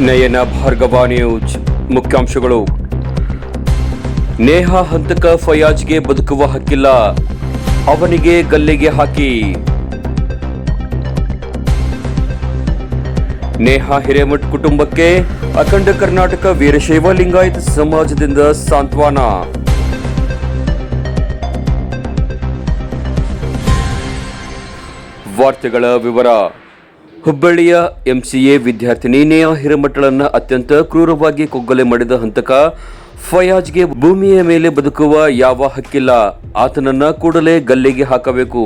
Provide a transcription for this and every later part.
ನಯನ Bhargava news. ಮುಖ್ಯಾಂಶಗಳು. ನೇಹಾ ಹಂತಕ ಫಯಾಜ್ಗೆ ಬದುಕುವ ಹಕ್ಕಿಲ್ಲ. ಅವನಿಗೆ ಗಲ್ಲಿಗೆ ಹಾಕಿ. ನೇಹಾ ಹಿರೇಮಠ್ ಕುಟುಂಬಕ್ಕೆ ಅಖಂಡ ಕರ್ನಾಟಕ ವೀರಶೈವ ಲಿಂಗಾಯತ ಸಮಾಜದಿಂದ ಸಾಂತ್ವನ. ವಾರ್ತೆಗಳ ವಿವರ. ಹುಬ್ಬಳ್ಳಿಯ ಎಂಸಿಎ ವಿದ್ಯಾರ್ಥಿನಿ ನೇಹಾ ಹಿರಮಠಳನ್ನು ಅತ್ಯಂತ ಕ್ರೂರವಾಗಿ ಕೊಗ್ಗಲೆ ಮಾಡಿದ ಹಂತಕ ಫಯಾಜ್ಗೆ ಭೂಮಿಯ ಮೇಲೆ ಬದುಕುವ ಯಾವ ಹಕ್ಕಿಲ್ಲ. ಆತನನ್ನ ಕೂಡಲೇ ಗಲ್ಲಿಗೆ ಹಾಕಬೇಕು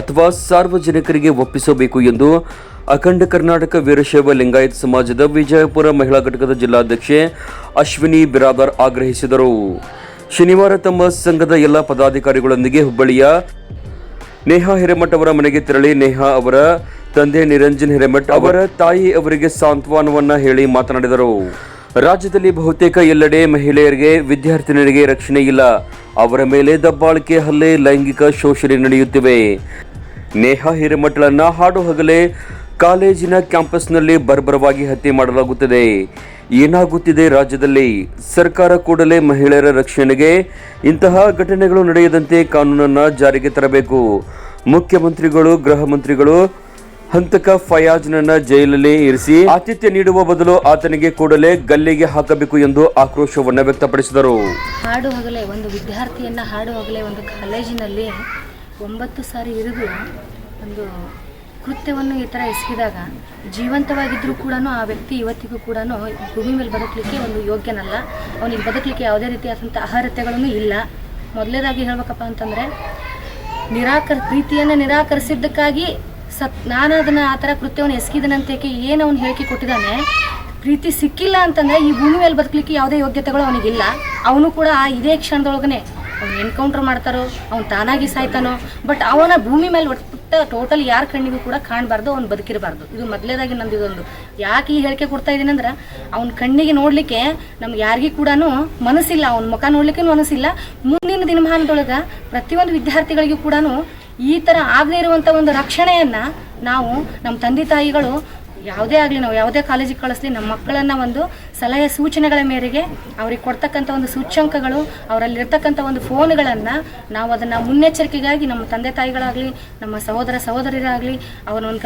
ಅಥವಾ ಸಾರ್ವಜನಿಕರಿಗೆ ಒಪ್ಪಿಸಬೇಕು ಎಂದು ಅಖಂಡ ಕರ್ನಾಟಕ ವೀರಶೈವ ಲಿಂಗಾಯತ್ ಸಮಾಜದ ವಿಜಯಪುರ ಮಹಿಳಾ ಘಟಕದ ಜಿಲ್ಲಾಧ್ಯಕ್ಷೆ ಅಶ್ವಿನಿ ಬಿರಾದಾರ್ ಆಗ್ರಹಿಸಿದರು. ಶನಿವಾರ ತಮ್ಮ ಸಂಘದ ಎಲ್ಲ ಪದಾಧಿಕಾರಿಗಳೊಂದಿಗೆ ಹುಬ್ಬಳ್ಳಿಯ ನೇಹಾ ಹಿರೇಮಠ ಅವರ ಮನೆಗೆ ತೆರಳಿ ನೇಹಾ ಅವರ ತಂದೆ ನಿರಂಜನ್ ಹಿರೇಮಠ್ ಅವರ ತಾಯಿ ಅವರಿಗೆ ಸಾಂತ್ವನವನ್ನ ಹೇಳಿ ಮಾತನಾಡಿದರು. ರಾಜ್ಯದಲ್ಲಿ ಬಹುತೇಕ ಎಲ್ಲೆಡೆ ಮಹಿಳೆಯರಿಗೆ ವಿದ್ಯಾರ್ಥಿನಿಯರಿಗೆ ರಕ್ಷಣೆ ಇಲ್ಲ. ಅವರ ಮೇಲೆ ದಬ್ಬಾಳಿಕೆ ಹಲ್ಲೆ ಲೈಂಗಿಕ ಶೋಷಣೆ ನಡೆಯುತ್ತಿವೆ. ನೇಹಾ ಹಿರೇಮಠಳನ್ನ ಹಾಡು ಹಗಲೇ ಕಾಲೇಜಿನ ಕ್ಯಾಂಪಸ್ನಲ್ಲಿ ಬರ್ಬರವಾಗಿ ಹತ್ಯೆ ಮಾಡಲಾಗುತ್ತದೆ. ಏನಾಗುತ್ತಿದೆ ರಾಜ್ಯದಲ್ಲಿ? ಸರ್ಕಾರ ಕೂಡಲೇ ಮಹಿಳೆಯರ ರಕ್ಷಣೆಗೆ ಇಂತಹ ಘಟನೆಗಳು ನಡೆಯದಂತೆ ಕಾನೂನನ್ನು ಜಾರಿಗೆ ತರಬೇಕು. ಮುಖ್ಯಮಂತ್ರಿಗಳು ಗೃಹ ಮಂತ್ರಿಗಳು ಹಂತಕ ಫಯಾಜ್ನನ್ನ ಜೈಲಲ್ಲಿ ಇರಿಸಿ ಆತಿಥ್ಯ ನೀಡುವ ಬದಲು ಆತನಿಗೆ ಕೂಡಲೇ ಗಲ್ಲಿಗೆ ಹಾಕಬೇಕು ಎಂದು ಆಕ್ರೋಶವನ್ನು ವ್ಯಕ್ತಪಡಿಸಿದರು. ಹಾಡು ಹಗಲೇ, ಒಂದು ವಿದ್ಯಾರ್ಥಿಯನ್ನ ಹಾಡು ಹಗಲೇ ಒಂದು ಕಾಲೇಜಿನಲ್ಲಿ ಒಂಬತ್ತು ಸಾರಿ ಇರಿದು ಒಂದು ಕೃತ್ಯವನ್ನು ಈ ಥರ ಎಸಗಿದಾಗ ಜೀವಂತವಾಗಿದ್ದರೂ ಕೂಡ ಆ ವ್ಯಕ್ತಿ ಇವತ್ತಿಗೂ ಕೂಡ ಭೂಮಿ ಮೇಲೆ ಬದುಕಲಿಕ್ಕೆ ಒಂದು ಯೋಗ್ಯನಲ್ಲ. ಅವನಿಗೆ ಬದುಕಲಿಕ್ಕೆ ಯಾವುದೇ ರೀತಿಯಾದಂಥ ಅರ್ಹತೆಗಳನ್ನು ಇಲ್ಲ. ಮೊದಲೇದಾಗಿ ಹೇಳ್ಬೇಕಪ್ಪ ಅಂತಂದರೆ ನಿರಾಕರ್, ಪ್ರೀತಿಯನ್ನು ನಿರಾಕರಿಸಿದ್ದಕ್ಕಾಗಿ ಸತ್ ನಾನು ಅದನ್ನು ಆ ಥರ ಕೃತ್ಯವನ್ನು ಎಸಗಿದನಂತೇಕೆ ಏನು ಅವನು ಹೇಳಿಕೆ ಕೊಟ್ಟಿದ್ದಾನೆ? ಪ್ರೀತಿ ಸಿಕ್ಕಿಲ್ಲ ಅಂತಂದರೆ ಈ ಭೂಮಿ ಮೇಲೆ ಬದುಕಲಿಕ್ಕೆ ಯಾವುದೇ ಯೋಗ್ಯತೆಗಳು ಅವನಿಗಿಲ್ಲ. ಅವನು ಕೂಡ ಆ ಇದೇ ಕ್ಷಣದೊಳಗನೆ ಅವ್ನು ಎನ್ಕೌಂಟರ್ ಮಾಡ್ತಾರೋ, ಅವ್ನು ತಾನಾಗಿ ಸಾಯ್ತಾನೋ ಬಟ್ ಅವನ ಭೂಮಿ ಮೇಲೆ ಒಟ್ಟು ಟೋಟಲ್ ಯಾರ ಕಣ್ಣಿಗೂ ಕೂಡ ಕಾಣಬಾರ್ದು, ಅವ್ನು ಬದುಕಿರಬಾರ್ದು. ಇದು ಮೊದಲೇದಾಗಿ ನಂದು ಇದೊಂದು. ಯಾಕೆ ಈ ಹೇಳಿಕೆ ಕೊಡ್ತಾ ಇದ್ದೀನಿ ಅಂದ್ರೆ, ಅವ್ನ ಕಣ್ಣಿಗೆ ನೋಡಲಿಕ್ಕೆ ನಮ್ಗೆ ಯಾರಿಗೂ ಕೂಡ ಮನಸ್ಸಿಲ್ಲ. ಅವ್ನ ಮುಖ ನೋಡ್ಲಿಕ್ಕೆ ಮನಸ್ಸಿಲ್ಲ. ಮುಂದಿನ ದಿನಮಾನದೊಳಗೆ ಪ್ರತಿಯೊಂದು ವಿದ್ಯಾರ್ಥಿಗಳಿಗೂ ಕೂಡ ಈ ಥರ ಆಗದೇ ಇರುವಂಥ ಒಂದು ರಕ್ಷಣೆಯನ್ನು ನಾವು ನಮ್ಮ ತಂದೆ ತಾಯಿಗಳು ಯಾವುದೇ ಆಗಲಿ ನಾವು ಯಾವುದೇ ಕಾಲೇಜಿಗೆ ಕಳಿಸ್ಲಿ ನಮ್ಮ ಮಕ್ಕಳನ್ನು ಒಂದು ಸಲಹೆ ಸೂಚನೆಗಳ ಮೇರೆಗೆ ಅವ್ರಿಗೆ ಕೊಡ್ತಕ್ಕಂಥ ಒಂದು ಸೂಚ್ಯಂಕಗಳು, ಅವರಲ್ಲಿರ್ತಕ್ಕಂಥ ಒಂದು ಫೋನ್ಗಳನ್ನು ನಾವು ಅದನ್ನು ಮುನ್ನೆಚ್ಚರಿಕೆಗಾಗಿ ನಮ್ಮ ತಂದೆ ತಾಯಿಗಳಾಗಲಿ, ನಮ್ಮ ಸಹೋದರ ಸಹೋದರಿಯರಾಗಲಿ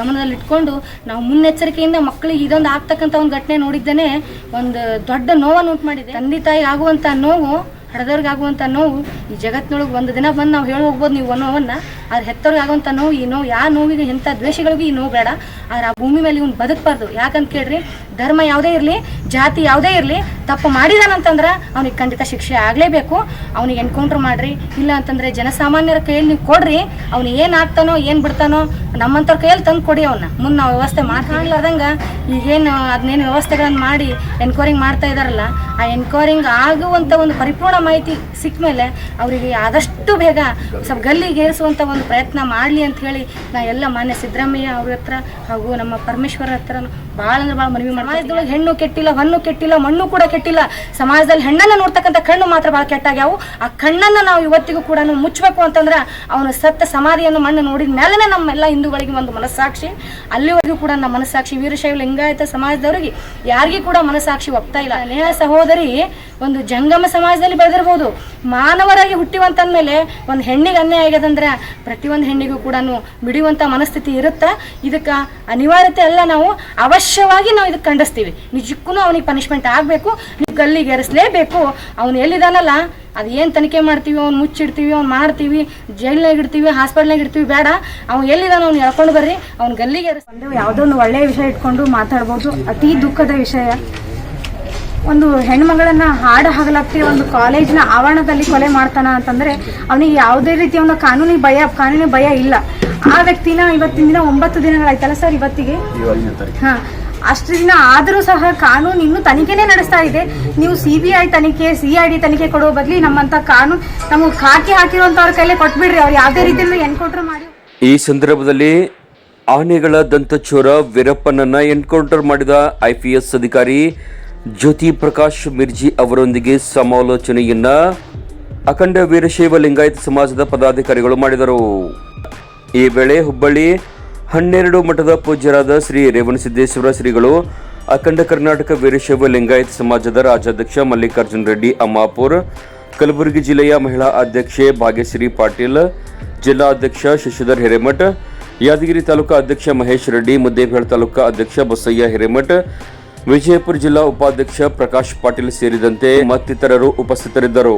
ಗಮನದಲ್ಲಿ ಇಟ್ಕೊಂಡು ನಾವು ಮುನ್ನೆಚ್ಚರಿಕೆಯಿಂದ ಮಕ್ಕಳಿಗೆ ಇದೊಂದು ಆಗ್ತಕ್ಕಂಥ ಒಂದು ಘಟನೆ ನೋಡಿದ್ದೇನೆ ಒಂದು ದೊಡ್ಡ ನೋವನ್ನು ಉಂಟು ಮಾಡಿದೆ. ತಂದೆ ತಾಯಿ ಆಗುವಂಥ ನೋವು ಹಡದವ್ರಿಗೆ ಆಗುವಂಥ ನೋವು ಈ ಜಗತ್ತಿನೊಳಗೆ ಒಂದು ದಿನ ಬಂದು ನಾವು ಹೇಳಿ ಹೋಗ್ಬೋದು ನೀವು ನೋವನ್ನು ಆದ್ರೆ ಹೆತ್ತವ್ರಿಗೆ ಆಗುವಂಥ ನೋವು ಈ ನೋವು ಯಾವ ನೋವಿಗೆ ಇಂಥ ದ್ವೇಷಗಳಿಗೂ ಈ ನೋವು ಬೇಡ. ಆದ್ರೆ ಆ ಭೂಮಿ ಮೇಲೆ ಇವ್ನು ಬದುಕಬಾರ್ದು. ಯಾಕಂತ ಕೇಳ್ರಿ, ಧರ್ಮ ಯಾವುದೇ ಇರಲಿ ಜಾತಿ ಯಾವುದೇ ಇರಲಿ ತಪ್ಪು ಮಾಡಿದಾನಂತಂದ್ರೆ ಅವ್ನಿಗೆ ಖಂಡಿತ ಶಿಕ್ಷೆ ಆಗಲೇಬೇಕು. ಅವ್ನಿಗೆ ಎನ್ಕೌಂಟ್ರ್ ಮಾಡ್ರಿ ಇಲ್ಲ ಅಂತಂದರೆ ಜನಸಾಮಾನ್ಯರ ಕೈಯಲ್ಲಿ ನೀವು ಕೊಡ್ರಿ ಅವ್ನು ಏನು ಆಗ್ತಾನೋ ಏನು ಬಿಡ್ತಾನೋ ನಮ್ಮಂಥವ್ರ ಕೈಯಲ್ಲಿ ತಂದು ಕೊಡಿ ಅವನ್ನ ಮುಂದೆ ನಾವು ವ್ಯವಸ್ಥೆ ಮಾತಾಡ್ಲಾರ್ದಂಗೆ ಈಗೇನು ಅದನ್ನೇನು ವ್ಯವಸ್ಥೆಗಳನ್ನು ಮಾಡಿ ಎನ್ಕ್ವೈರಿಂಗ್ ಮಾಡ್ತಾ ಇದ್ದಾರಲ್ಲ ಆ ಎನ್ಕ್ವೈರಿಂಗ್ ಆಗುವಂಥ ಒಂದು ಪರಿಪೂರ್ಣ ಮಾಹಿತಿ ಸಿಕ್ಕಮೇಲೆ ಅವರಿಗೆ ಆದಷ್ಟು ಬೇಗ ಸ್ವಲ್ಪ ಗಲ್ಲಿಗೇರಿಸುವಂಥ ಒಂದು ಪ್ರಯತ್ನ ಮಾಡಲಿ ಅಂತ ಹೇಳಿ ನಾ ಎಲ್ಲ ಮಾನ್ಯ ಸಿದ್ದರಾಮಯ್ಯ ಅವ್ರ ಹತ್ರ ಹಾಗೂ ನಮ್ಮ ಪರಮೇಶ್ವರ ಹತ್ರ ಭಾಳ ಅಂದ್ರೆ ಭಾಳ ಮನವಿ ಮಾಡಿ ಸಮಾಜದೊಳಗೆ ಹೆಣ್ಣು ಕೆಟ್ಟಿಲ್ಲ ಹೊನ್ನು ಕೆಟ್ಟಿಲ್ಲ, ಮಣ್ಣು ಕೂಡ ಕೆಟ್ಟಿಲ್ಲ. ಸಮಾಜದಲ್ಲಿ ಹೆಣ್ಣನ್ನು ನೋಡ್ತಕ್ಕಂಥ ಕಣ್ಣು ಮಾತ್ರ ಭಾಳ ಕೆಟ್ಟಾಗ್ಯಾವು. ಆ ಕಣ್ಣನ್ನು ನಾವು ಇವತ್ತಿಗೂ ಕೂಡ ಮುಚ್ಚಬೇಕು ಅಂತಂದ್ರೆ ಅವನು ಸತ್ತ ಸಮಾಧಿಯನ್ನು ಮಣ್ಣು ನೋಡಿದ ಮೇಲೇ ನಮ್ಮೆಲ್ಲ ಹಿಂದೂಗಳಿಗೆ ಒಂದು ಮನಸ್ಸಾಕ್ಷಿ. ಅಲ್ಲಿವರೆಗೂ ಕೂಡ ನಮ್ಮ ಮನಸ್ಸಾಕ್ಷಿ ವೀರಶೈವ ಲಿಂಗಾಯತ ಸಮಾಜದವರಿಗೆ ಯಾರಿಗೂ ಕೂಡ ಮನಸ್ಸಾಕ್ಷಿ ಒಪ್ತಾ ಇಲ್ಲ. ನೇಹ ಸಹೋದರಿ, ಒಂದು ಜಂಗಮ ಸಮಾಜದಲ್ಲಿ ಬೆಳೆದಿರ್ಬೋದು. ಮಾನವರಾಗಿ ಹುಟ್ಟಿವಂತಂದ್ಮೇಲೆ ಒಂದು ಹೆಣ್ಣಿಗೆ ಅನ್ಯಾಯ ಆಗ್ಯದಂದ್ರೆ ಪ್ರತಿಯೊಂದು ಹೆಣ್ಣಿಗೂ ಕೂಡ ಬಿಡುವಂಥ ಮನಸ್ಥಿತಿ ಇರುತ್ತೆ? ಇದಕ್ಕೆ ಅನಿವಾರ್ಯತೆ ಅಲ್ಲ. ನಾವು ಅವಶ್ಯವಾಗಿ ನಾವು ಇದಕ್ಕೆ ಖಂಡಿಸ್ತೀವಿ. ನಿಜಕ್ಕೂ ಅವನಿಗೆ ಪನಿಷ್ಮೆಂಟ್ ಆಗಬೇಕು ನೀವು ಗಲ್ಲಿಗೆ ಎರಿಸಲೇಬೇಕು ಅವನು ಎಲ್ಲಿದಾನಲ್ಲ? ಅದು ಏನು ತನಿಖೆ ಮಾಡ್ತೀವಿ ಅವ್ನು ಮುಚ್ಚಿಡ್ತೀವಿ ಅವ್ನು ಮಾಡ್ತೀವಿ ಜೈಲ್ನಾಗ ಇಡ್ತೀವಿ ಹಾಸ್ಪಿಟ್ಲ್ನಾಗ ಇಡ್ತೀವಿ ಬೇಡ. ಅವ್ನು ಎಲ್ಲಿದಾನ ಅವ್ನು ಹೇಳ್ಕೊಂಡು ಬರ್ರಿ ಅವ್ನು ಗಲ್ಲಿಗೆ ಒಂದು ಯಾವುದೋ ಒಂದು ಒಳ್ಳೆಯ ವಿಷಯ ಇಟ್ಕೊಂಡು ಮಾತಾಡ್ಬೋದು. ಅತಿ ದುಃಖದ ವಿಷಯ. ಒಂದು ಹೆಣ್ಮಗಳನ್ನ ಹಾಡು ಹಗಲಾಗ್ತಿ ಒಂದು ಕಾಲೇಜಿನ ಆವರಣದಲ್ಲಿ ಕೊಲೆ ಮಾಡ್ತಾನ ಅಂತಂದ್ರೆ ಅವನಿಗೆ ಯಾವುದೇ ರೀತಿಯ ಒಂದು ಕಾನೂನಿ ಭಯ ಕಾನೂನಿ ಭಯ ಇಲ್ಲ. ಆ ವ್ಯಕ್ತಿನ ಇವತ್ತಿನ ದಿನ ಒಂಬತ್ತು ದಿನಗಳಾಯ್ತಲ್ಲ ಸರ್ ಇವತ್ತಿಗೆ? ಹಾ. ಅಷ್ಟು ದಿನ ಆದರೂ ಸಹ ಕಾನೂನು ಇನ್ನೂ ತನಿಖೆನೇ ನಡೆಸ್ತಾ ಇದೆ. ನೀವು ಸಿ ಬಿ ಐ ತನಿಖೆ ಸಿ ಐ ಡಿ ತನಿಖೆ ಕೊಡುವ ಬದಲಿ ನಮ್ಮಂತ ಕಾನೂನು ನಮಗೆ ಖಾಕಿ ಹಾಕಿರುವಂತವ್ರ ಕೈಲೇ ಕೊಟ್ಬಿಡ್ರಿ. ಅವ್ರು ಯಾವುದೇ ರೀತಿಯಲ್ಲೂ ಎನ್ಕೌಂಟರ್ ಮಾಡಿ. ಈ ಸಂದರ್ಭದಲ್ಲಿ ಆನೆಗಳ ದಂತಚೋರ ವೀರಪ್ಪನನ್ನ ಎನ್ಕೌಂಟರ್ ಮಾಡಿದ ಐಪಿಎಸ್ ಅಧಿಕಾರಿ ಜ್ಯೋತಿ ಪ್ರಕಾಶ್ ಮಿರ್ಜಿ ಅವರೊಂದಿಗೆ ಸಮಾಲೋಚನೆಯನ್ನ ಅಖಂಡ ವೀರಶೈವ ಲಿಂಗಾಯತ ಸಮಾಜದ ಪದಾಧಿಕಾರಿಗಳು ಮಾಡಿದರು. ಈ ವೇಳೆ ಹುಬ್ಬಳ್ಳಿ ಹನ್ನೆರಡು ಮಠದ ಪೂಜ್ಯರಾದ ಶ್ರೀ ರೇವಣಸಿದ್ದೇಶ್ವರ ಶ್ರೀಗಳು, ಅಖಂಡ ಕರ್ನಾಟಕ ವೀರಶೈವ ಲಿಂಗಾಯತ್ ಸಮಾಜದ ರಾಜ್ಯಾಧ್ಯಕ್ಷ ಮಲ್ಲಿಕಾರ್ಜುನ್ ರೆಡ್ಡಿ ಅಮ್ಮಾಪುರ್, ಕಲಬುರಗಿ ಜಿಲ್ಲೆಯ ಮಹಿಳಾ ಅಧ್ಯಕ್ಷೆ ಭಾಗ್ಯಶ್ರೀ ಪಾಟೀಲ್, ಜಿಲ್ಲಾ ಅಧ್ಯಕ್ಷ ಶಶಿಧರ್ ಹಿರೇಮಠ್, ಯಾದಗಿರಿ ತಾಲೂಕಾ ಅಧ್ಯಕ್ಷ ಮಹೇಶ್ ರೆಡ್ಡಿ ಮುದ್ದೇಬೇಳ ತಾಲೂಕಾ ಅಧ್ಯಕ್ಷ ಬಸಯ್ಯ ಹಿರೇಮಠ, ವಿಜಯಪುರ ಜಿಲ್ಲಾ ಉಪಾಧ್ಯಕ್ಷ ಪ್ರಕಾಶ್ ಪಾಟೀಲ್ ಸೇರಿದಂತೆ ಮತ್ತಿತರರು ಉಪಸ್ಥಿತರಿದ್ದರು.